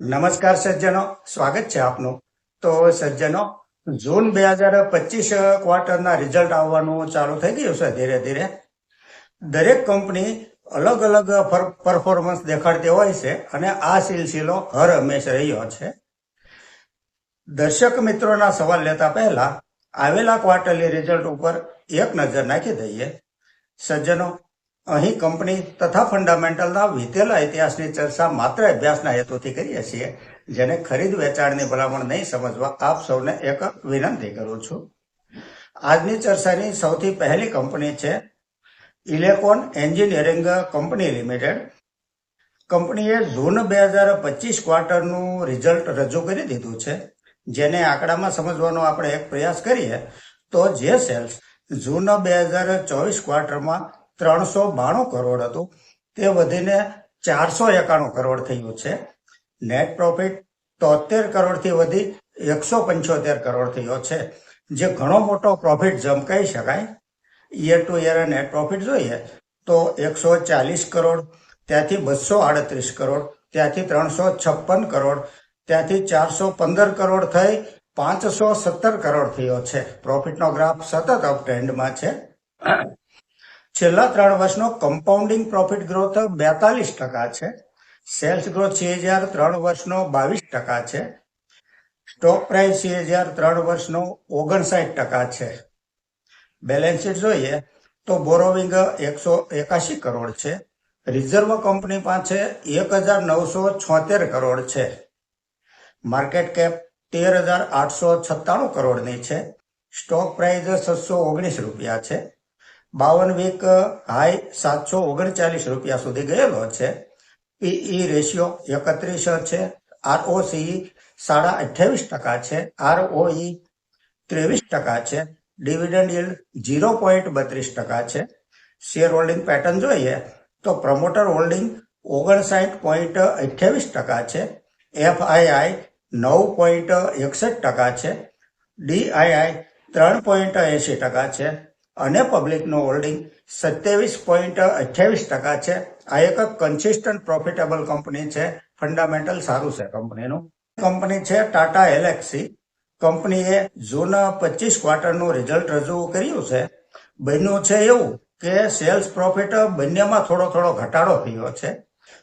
નમસ્કાર સજ્જનો, સ્વાગત છે આપનું. તો સજ્જનો, જૂન બે હજાર પચીસ ક્વાર્ટરના રિઝલ્ટ આવવાનું ચાલુ થઈ ગયું છે ધીરે ધીરે. દરેક કંપની અલગ અલગ પરફોર્મન્સ દેખાડતી હોય છે અને આ સિલસિલો હર હંમેશ રહ્યો છે. દર્શક મિત્રોના સવાલ લેતા પહેલા આવેલા ક્વાર્ટરલી રિઝલ્ટ ઉપર એક નજર નાખી દઈએ. સજ્જનો અહીં કંપની તથા ફંડામેન્ટલના વીતેલા ઇતિહાસની ચર્ચા માત્ર અભ્યાસના હેતુથી કરીએ છીએ, જેને ખરીદ વેચાણની ભલામણ નહીં સમજવા આપ સૌને એક વિનંતી કરું છું. આજની ચર્ચાની સૌથી પહેલી કંપની છે ઇલેકોન એન્જિનિયરિંગ કંપની લિમિટેડ. કંપનીએ જૂન બે હજાર પચીસ ક્વાર્ટરનું રિઝલ્ટ રજૂ કરી દીધું છે. જેને આંકડામાં સમજવાનો આપણે એક પ્રયાસ કરીએ તો જે સેલ્સ જૂન બે હજાર ચોવીસ ક્વાર્ટરમાં ત્રણસો બાણું કરોડ હતું. તે વધીને ચારસો એકાણું કરોડ થયું છે. નેટ પ્રોફિટ તોતેર કરોડથી વધી એકસો પંચોતેર કરોડ થયો છે. જે ઘણો મોટો પ્રોફિટ જમકાઈ શકાય. Year to year net profit જોઈએ તો એકસો ચાલીસ કરોડ, ત્યાંથી બસો આડત્રીસ કરોડ, ત્યાંથી ત્રણસો છપ્પન કરોડ, ત્યાંથી ચારસો પંદર કરોડ થઈ પાંચસો સત્તર કરોડ થયો છે. પ્રોફિટનો ગ્રાફ સતત અપ ટ્રેન્ડમાં છે. છેલ્લા ત્રણ વર્ષનો કમ્પાઉન્ડિંગ પ્રોફિટ ગ્રોથ બેતાલીસ ટકા છે. સેલ્સ ગ્રોથ સીએજીઆર ત્રણ વર્ષનો બાવીસ ટકા છે. સ્ટોક પ્રાઇસ સીએજીઆર ત્રણ વર્ષનો ઓગણસાઠ ટકા છે. બેલેન્સ શીટ જોઈએ તો બોરોવિંગ એકસો એકાશી કરોડ છે. રિઝર્વ કંપની પાસે એક હજાર નવસો છોતેર કરોડ છે. માર્કેટ કેપ તેર હજાર આઠસો છત્તાણું કરોડની છે. સ્ટોક પ્રાઇસ છસો ઓગણીસ રૂપિયા છે. બાવન વીક હાઈ સાતસો ઓગણચાલીસ રૂપિયા સુધી ગયેલો છે. પીઈ રેશિયો એકત્રીસ છે. આરઓસી સાડા અઠ્યાવીસ ટકા છે. આરઓઈ ત્રેવીસ ટકા છે. ડિવિડન્ડ યીલ્ડ ઝીરો પોઈન્ટ બત્રીસ ટકા છે. શેર હોલ્ડિંગ પેટર્ન જોઈએ તો પ્રમોટર હોલ્ડિંગ ઓગણસાઠ પોઈન્ટ અઠ્યાવીસ ટકા છે. એફઆઈઆઈ નવ પોઈન્ટ એકસઠ ટકા છે. ડીઆઈઆઈ ત્રણ પોઈન્ટ એંશી ટકા છે. અને પબ્લિકનું હોલ્ડિંગ સત્યાવીસ પોઈન્ટ અઠ્યાવીસ ટકા છે. આ એક કન્સિસ્ટન્ટ પ્રોફિટેબલ કંપની છે. ફંડામેન્ટલ સારું છે કંપનીનું કંપની છે ટાટા એલેક્સી કંપનીએ જૂન પચીસ ક્વાર્ટરનું રિઝલ્ટ રજૂ કર્યું છે. બન્યું છે એવું કે સેલ્સ પ્રોફિટ બંનેમાં થોડો થોડો ઘટાડો થયો છે.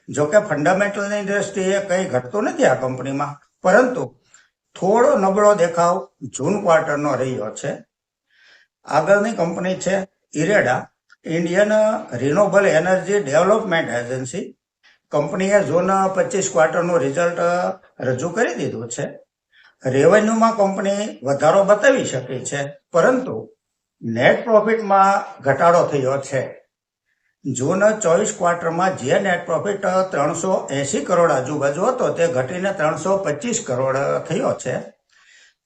જોકે ફંડામેન્ટલની દ્રષ્ટિએ કંઈ ઘટતું નથી આ કંપનીમાં પરંતુ થોડો નબળો દેખાવ જૂન ક્વાર્ટરનો રહ્યો છે. આગળની કંપની છે IREDA. Indian renewable energy development agency કંપનીએ જૂન પચીસ ક્વાર્ટરનું રિઝલ્ટ રજૂ કરી દીધું છે. રેવન્યુમાં કંપની વધારો બતાવી શકે છે, પરંતુ નેટ પ્રોફિટમાં ઘટાડો થયો છે. જૂન ચોવીસ ક્વાર્ટરમાં જે નેટ પ્રોફિટ ત્રણસો એસી કરોડ આજુબાજુ હતો, તે ઘટીને ત્રણસો પચીસ કરોડ થયો છે.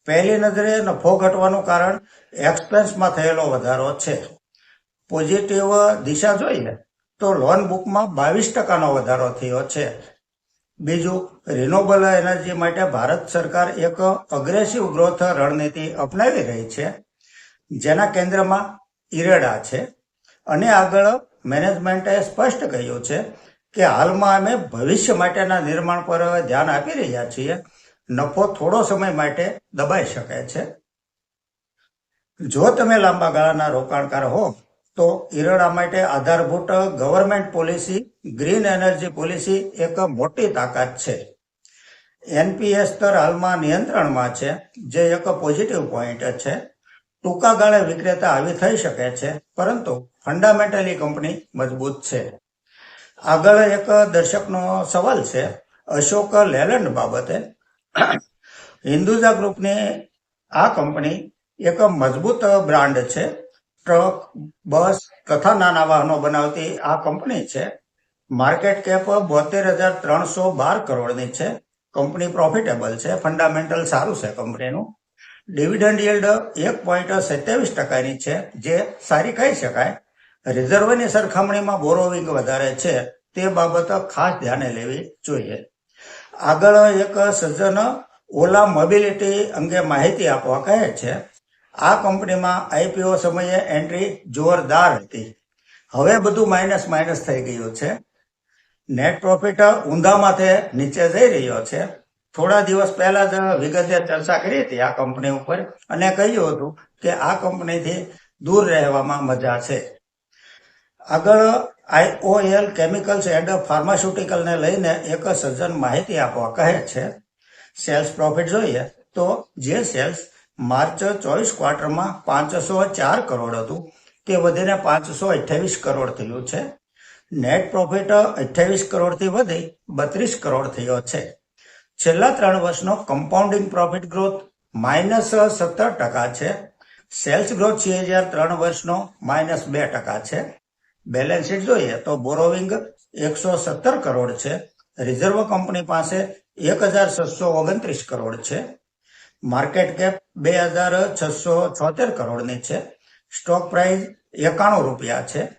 પહેલી નજરે નફો ઘટવાનું કારણ એક્સપેન્સમાં થયેલો વધારો છે. પોઝિટિવ દિશા જોઈએ તો લોન બુકમાં બાવીસ ટકાનો વધારો થયો છે. બીજું રિન્યુએબલ એનર્જી માટે ભારત સરકાર એક અગ્રેસિવ ગ્રોથ રણનીતિ અપનાવી રહી છે. જેના કેન્દ્રમાં ઇરેડા છે. અને આગળ મેનેજમેન્ટે સ્પષ્ટ કહ્યું છે કે હાલમાં અમે ભવિષ્ય માટેના નિર્માણ પર ધ્યાન આપી રહ્યા છીએ. નફો થોડો સમય માટે દબાઈ શકે છે. જો તમે લાંબા ગાળાના રોકાણકાર હો, તો ઈરડા માટે આધારભૂત government policy, green energy policy એક મોટી તાકાત છે. એનપીએસ સ્તર હાલમાં નિયંત્રણમાં છે, જે એક પોઝિટિવ પોઈન્ટ છે. ટૂંકા ગાળે વિક્રેતા આવી થઈ શકે છે, પરંતુ ફંડામેન્ટલી કંપની મજબૂત છે. આગળ એક દર્શકનો સવાલ છે, અશોક લેલેન્ડ બાબતે હિન્દુજા ગ્રુપની આ કંપની એક મજબૂત બ્રાન્ડ છે. ટ્રક, બસ તથા નાના વાહનો બનાવતી આ કંપની છે. માર્કેટ કેપ બોતેર હજાર ત્રણસો બાર કરોડની છે. કંપની પ્રોફિટેબલ છે. ફંડામેન્ટલ સારું છે કંપનીનું. ડિવિડન્ડ યીલ્ડ એક પોઈન્ટ સત્યાવીસ ટકાની છે, જે સારી કહી શકાય. રિઝર્વની સરખામણીમાં બોરોવિંગ વધારે છે, તે બાબત ખાસ ધ્યાને લેવી જોઈએ. આગળ એક સજ્જન ઓલા મોબિલિટી અંગે માહિતી આપવા કહે છે, આ કંપનીમાં આઈપીઓ સમયે એન્ટ્રી જોરદાર હતી. હવે બધું માઇનસ માઇનસ થઈ ગયું છે. નેટ પ્રોફિટ ઊંધા માથે નીચે જઈ રહ્યો છે. થોડા દિવસ પહેલા જ વિગતે ચર્ચા કરી હતી આ કંપની ઉપર અને કહ્યું હતું કે આ કંપનીથી દૂર રહેવામાં મજા છે. આગળ આઈઓએલ કેમિકલ્સ એન્ડ ફાર્માસ્યુટિકલને લઈને એક સજ્જન માહિતી આપવા કહે છે, સેલ્સ પ્રોફિટ જોઈએ તો જે સેલ્સ માર્ચ ચોવીસ ક્વાર્ટરમાં પાંચસો ચાર કરોડ હતું, તે વધીને પાંચસો અઠ્યાવીસ કરોડ થયું છે. નેટ પ્રોફિટ અઠ્યાવીસ કરોડથી વધી બત્રીસ કરોડ થયો છે. છેલ્લા ત્રણ વર્ષનો કમ્પાઉન્ડિંગ પ્રોફિટ ગ્રોથ માઇનસ સત્તર ટકા છે. સેલ્સ ગ્રોથ છે ત્રણ વર્ષનો માઇનસ બે ટકા છે. બેલેન્સ શીટ જોઈએ તો બોરોવિંગ એકસો સત્તર કરોડ છે. રિઝર્વ કંપની પાસે એક હજાર છસો ઓગણત્રીસ કરોડ છે. માર્કેટ કેપ બે હજાર છસો છોતેર કરોડની છે. સ્ટોક પ્રાઇસ એકાણું રૂપિયા છે.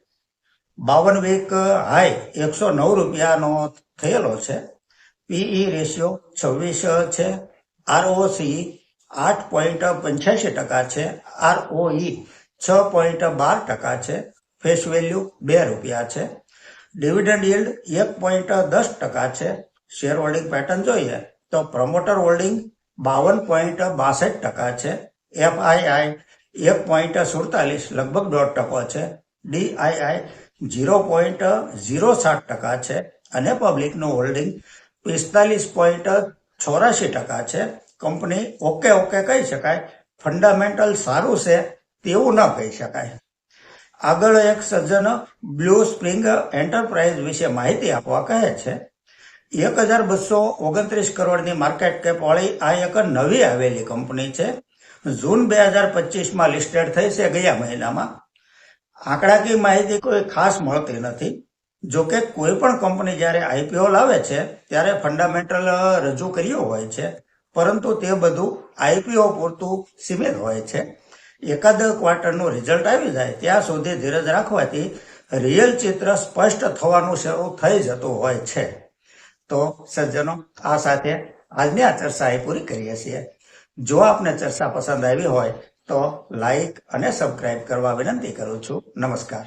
બાવન વીક હાઈ એકસો નવ રૂપિયાનો થયેલો છે. પીઈ રેશિયો છવ્વીસ છે. આરઓસી આઠ પોઈન્ટ પંચ્યાસી ટકા છે. આરઓઈ છ પોઈન્ટ બાર ટકા છે. ફેસ વેલ્યુ બે રૂપિયા છે. ડિવિડન્ડ યીલ્ડ એક પોઈન્ટ દસ ટકા છે. શેર હોલ્ડિંગ પેટર્ન જોઈએ તો પ્રમોટર હોલ્ડિંગ બાવન પોઈન્ટ બાસઠ ટકા છે. એફઆઈઆઈ એક પોઈન્ટ સુડતાલીસ લગભગ દોઢ ટકો છે. ડીઆઈઆઈ ઝીરો પોઈન્ટ ઝીરો સાત ટકા છે અને પબ્લિકનું હોલ્ડિંગ પિસ્તાલીસ પોઈન્ટ ચોરાશી ટકા છે. કંપની ઓકે ઓકે કહી શકાય. ફંડામેન્ટલ સારું છે તેવું ન કહી શકાય. આગળ એક સજ્જન બ્લુ સ્પ્રિંગ એન્ટરપ્રાઇઝ વિશે માહિતી આપવા કહે છે, એક હજાર બસો ઓગણત્રીસ કરોડની માર્કેટ કેપ વાળી આ એક નવી આવેલી કંપની છે. જૂન બે હજાર પચીસમાં લિસ્ટેડ થઈ છે ગયા મહિનામાં. આંકડાકીય માહિતી કોઈ ખાસ મળતી નથી. જો કે કોઈ પણ કંપની જ્યારે આઈપીઓ લાવે છે, ત્યારે ફંડામેન્ટલ રજૂ કર્યું હોય છે, પરંતુ તે બધું આઈપીઓ પૂરતું સીમિત હોય છે. એકાદ ક્વાર્ટરનું રિઝલ્ટ આવી જાય, ત્યાં સુધી ધીરજ રાખવાથી રિયલ ચિત્ર સ્પષ્ટ થવાનું શરૂ થઈ જતું હોય છે. તો સજ્જનો, આ સાથે આજની આ ચર્ચા એ પૂરી કરીએ છીએ. જો આપને ચર્ચા પસંદ આવી હોય, તો લાઈક અને સબસ્ક્રાઈબ કરવા વિનંતી કરું છું. નમસ્કાર.